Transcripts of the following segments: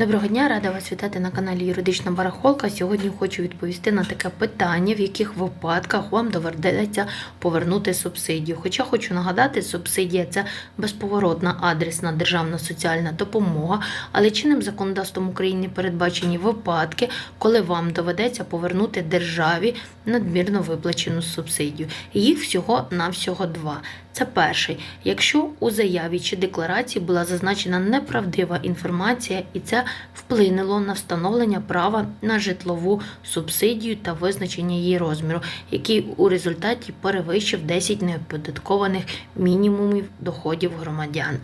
Доброго дня, рада вас вітати на каналі Юридична Барахолка. Сьогодні хочу відповісти на таке питання, в яких випадках вам доведеться повернути субсидію. Хоча хочу нагадати, субсидія це безповоротна адресна державна соціальна допомога, але чинним законодавством України передбачені випадки, коли вам доведеться повернути державі надмірно виплачену субсидію. Їх всього навсього два. Це перший, якщо у заяві чи декларації була зазначена неправдива інформація, і це вплинуло на встановлення права на житлову субсидію та визначення її розміру, який у результаті перевищив 10 неоподаткованих мінімумів доходів громадян.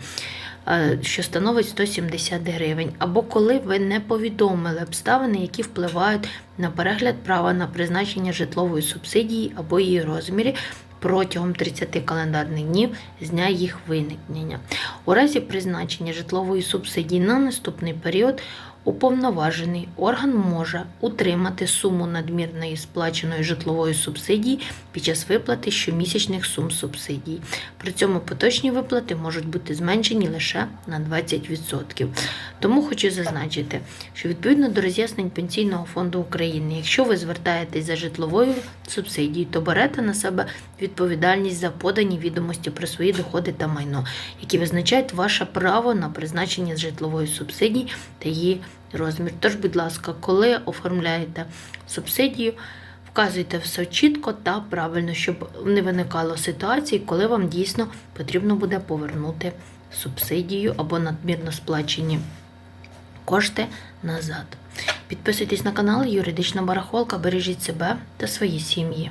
е, Що становить 170 гривень, або коли ви не повідомили обставини, які впливають на перегляд права на призначення житлової субсидії або її розмірі, протягом 30 календарних днів з дня їх виникнення. У разі призначення житлової субсидії на наступний період уповноважений орган може утримати суму надмірної сплаченої житлової субсидії під час виплати щомісячних сум субсидій. При цьому поточні виплати можуть бути зменшені лише на 20%. Тому хочу зазначити, що відповідно до роз'яснень Пенсійного фонду України, якщо ви звертаєтесь за житловою субсидією, то берете на себе відповідальність за подані відомості про свої доходи та майно, які визначають ваше право на призначення житлової субсидії та її розмір. Тож, будь ласка, коли оформляєте субсидію, вказуйте все чітко та правильно, щоб не виникало ситуації, коли вам дійсно потрібно буде повернути субсидію або надмірно сплачені кошти назад. Підписуйтесь на канал Юридична Барахолка, бережіть себе та свої сім'ї.